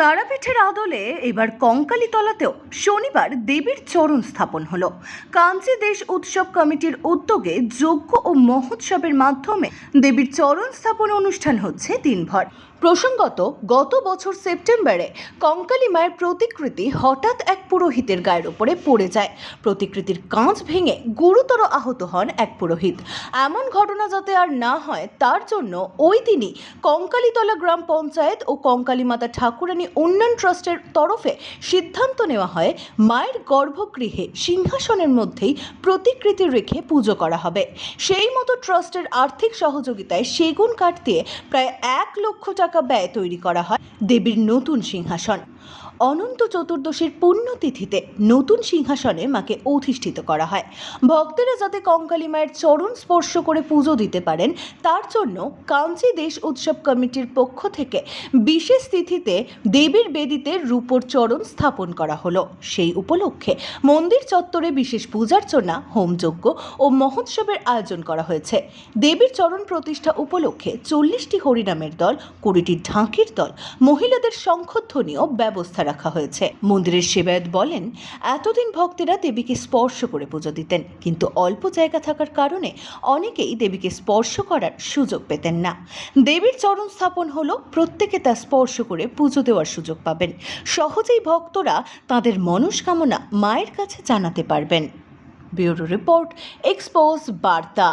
তারাপীঠের আদলে এবার কঙ্কালীতলাতেও শনিবার দেবীর চরণ স্থাপন হলো। কাঞ্চি দেশ উৎসব কমিটির উদ্যোগে যজ্ঞ ও মহোৎসবের মাধ্যমে দেবীর চরণ স্থাপন অনুষ্ঠান হচ্ছে দিনভর। প্রসঙ্গত, গত বছর সেপ্টেম্বরে কঙ্কালী মায়ের প্রতিকৃতি হঠাৎ এক পুরোহিতের গায়ের উপরে পড়ে যায়। প্রতিকৃতির কাঁচ ভেঙে গুরুতর আহত হন এক পুরোহিত। এমন ঘটনা যাতে আর না হয়, তার জন্য ওই দিনই কঙ্কালীতলা গ্রাম পঞ্চায়েত ও কঙ্কালী মাতা ঠাকুরানী উন্নয়ন ট্রাস্টের তরফে সিদ্ধান্ত নেওয়া হয়, মায়ের গর্ভগৃহে সিংহাসনের মধ্যেই প্রতিকৃতি রেখে পুজো করা হবে। সেই মতো ট্রাস্টের আর্থিক সহযোগিতায় সেগুন কাটতে প্রায় এক লক্ষ টাকা ব্যয় তৈরি করা হয় দেবীর নতুন সিংহাসন। অনন্ত চতুর্দশীর পুণ্যতিথিতে নতুন সিংহাসনে মাকে অধিষ্ঠিত করা হয়। ভক্তেরা যাতে কঙ্কালী মায়ের চরণ স্পর্শ করে পুজো দিতে পারেন, তার জন্য কাঞ্চি দেশ উৎসব কমিটির পক্ষ থেকে বিশেষ তিথিতে দেবীর বেদিতে রূপোর চরণ স্থাপন করা হলো। সেই উপলক্ষে মন্দির চত্বরে বিশেষ পূজার্চনা, হোমযজ্ঞ ও মহোৎসবের আয়োজন করা হয়েছে। দেবীর চরণ প্রতিষ্ঠা উপলক্ষে চল্লিশটি হরিনামের দল, কুড়িটি ঢাকির দল, মহিলাদের শঙ্খধ্বনিও ব্যবস্থা রাখা হয়েছে। মন্দিরের সেবায়ত বলেন, এতদিন ভক্তেরা দেবীকে স্পর্শ করে পুজো দিতেন, কিন্তু অল্প জায়গা থাকার কারণে অনেকেই দেবীকে স্পর্শ করার সুযোগ পেতেন না। দেবীর চরণ স্থাপন হলো, প্রত্যেকে তা স্পর্শ করে পুজো দেওয়ার সুযোগ পাবেন। সহজেই ভক্তরা তাদের মনস্কামনা মায়ের কাছে জানাতে পারবেন। ব্যুরো রিপোর্ট, এক্সপোজ, বার্তা।